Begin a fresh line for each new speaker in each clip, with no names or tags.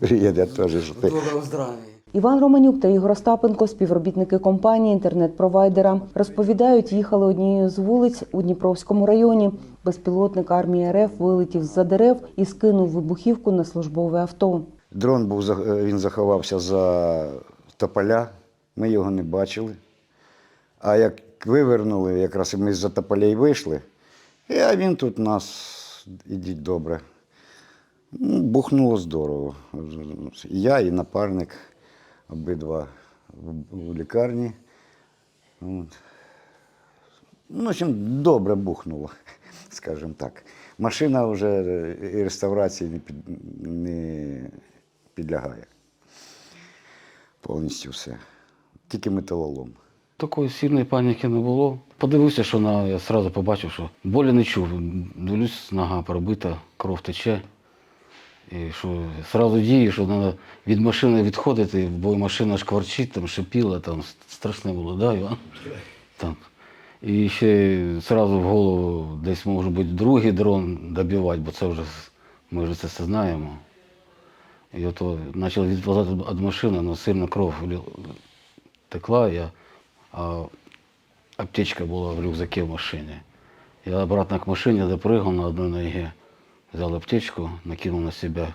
Приїде теж. що ти-
Доброго здравия.
Іван Романюк та Ігор Остапенко, співробітники компанії інтернет-провайдера, розповідають, їхали однією з вулиць у Дніпровському районі. Безпілотник армії РФ вилетів з-за дерев і скинув вибухівку на службове авто.
Дрон був він заховався за тополя, ми його не бачили. А як вивернули, якраз ми з-за тополей вийшли, а він тут нас ідіть добре. Ну, Бухнуло здорово. Я і напарник, обидва в- лікарні. Ну, в общем, добре бухнуло, скажімо так. Машина вже і реставрації не, під, не підлягає. Повністю все. Тільки металолом.
Такої сильної паніки не було. Подивився, що на, я одразу побачив, що болі не чув. Дивлюсь, нога пробита, кров тече. І що одразу дію, що треба від машини відходити, бо машина шкварчить, там шипіла, там страшне було, да, Іван? Так. І ще одразу в голову десь може бути другий дрон добивати, бо це вже ми вже це все знаємо. І ото почав відвозити від машини, але сильно кров текла, я, а аптечка була в рюкзаке в машині. Я обратно к машине допрыгал на одной ноге, взял аптечку, накинув на себе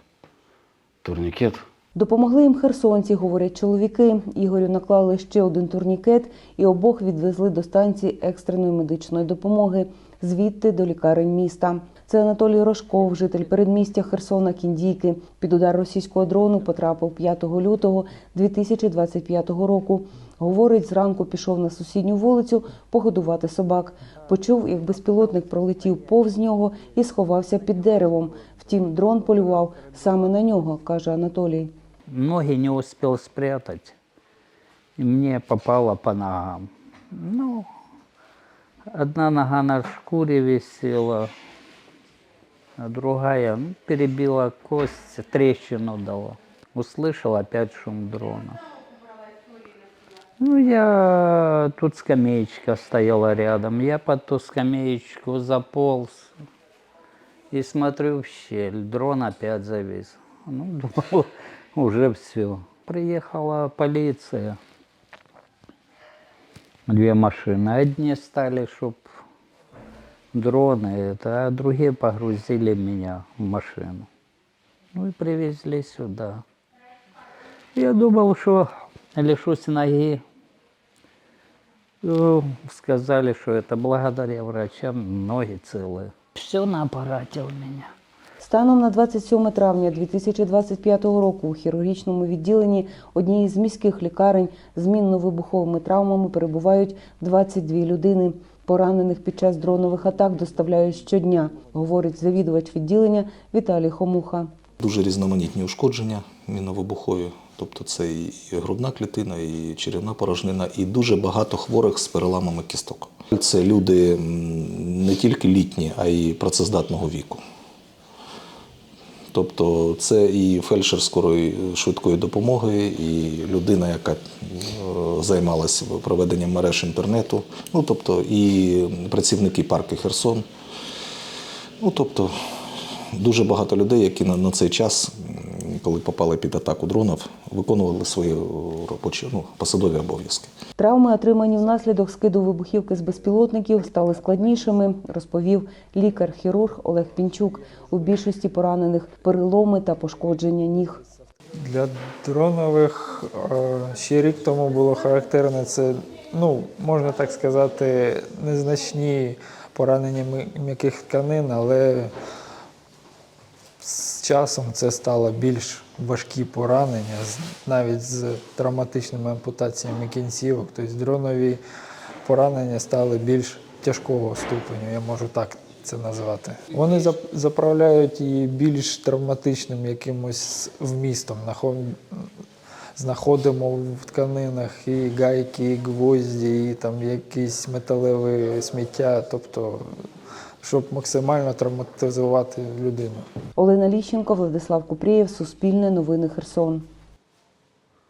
турнікет.
Допомогли їм херсонці, говорять чоловіки. Ігорю наклали ще один турнікет і обох відвезли до станції екстреної медичної допомоги, звідти до лікарень міста. Це Анатолій Рожков, житель передмістя Херсона Кіндійки. Під удар російського дрону потрапив 5 лютого 2025 року. Говорить, зранку пішов на сусідню вулицю погодувати собак. Почув, як безпілотник пролетів повз нього і сховався під деревом. Втім, дрон полював саме на нього, каже Анатолій.
Ноги не успел спрятать, и мне попало по ногам. Ну, одна нога на шкуре висела, а другая ну, перебила кость, трещину дала. Услышал опять шум дрона. Ну, я... Тут скамеечка стояла рядом. Я под ту скамеечку заполз и смотрю в щель. Дрон опять завис. Ну, думал, уже все. Приехала полиция. Две машины. Одни стали, чтоб дроны это, а другие погрузили меня в машину. Ну и привезли сюда. Я думал, что лишусь ноги. Ну, Сказали, что это благодаря врачам ноги целые. Все на аппарате у меня.
Станом на 27 травня 2025 року у хірургічному відділенні однієї з міських лікарень з мінно-вибуховими травмами перебувають 22 людини. Поранених під час дронових атак доставляють щодня, говорить завідувач відділення Віталій Хомуха.
Дуже різноманітні ушкодження міновибухові, тобто це і грудна клітина, і черевна порожнина, і дуже багато хворих з переламами кісток. Це люди не тільки літні, а й працездатного віку. Тобто це і фельдшер скорої швидкої допомоги, і людина, яка е, займалася проведенням мереж інтернету, ну тобто і працівники парку Херсон. Ну, тобто, дуже багато людей, які на, на цей час, коли попали під атаку дронів, виконували свої робочі ну, посадові обов'язки.
Травми, отримані внаслідок скиду вибухівки з безпілотників, стали складнішими, розповів лікар-хірург Олег Пінчук. У більшості поранених переломи та пошкодження ніг.
Для дронових е, ще рік тому було характерне це, ну, можна так сказати, незначні поранення м'яких тканин, але часом це стало більш важкі поранення, навіть з травматичними ампутаціями кінцівок. Тобто дронові поранення стали більш тяжкого ступеню, я можу так це назвати. Вони зап- заправляють її більш травматичним якимось вмістом. Нахо- Знаходимо в тканинах і гайки, і гвозді, і там якісь металеві сміття, тобто, щоб максимально травматизувати людину.
Олена Ліщенко, Владислав Купрієв, Суспільне новини Херсон.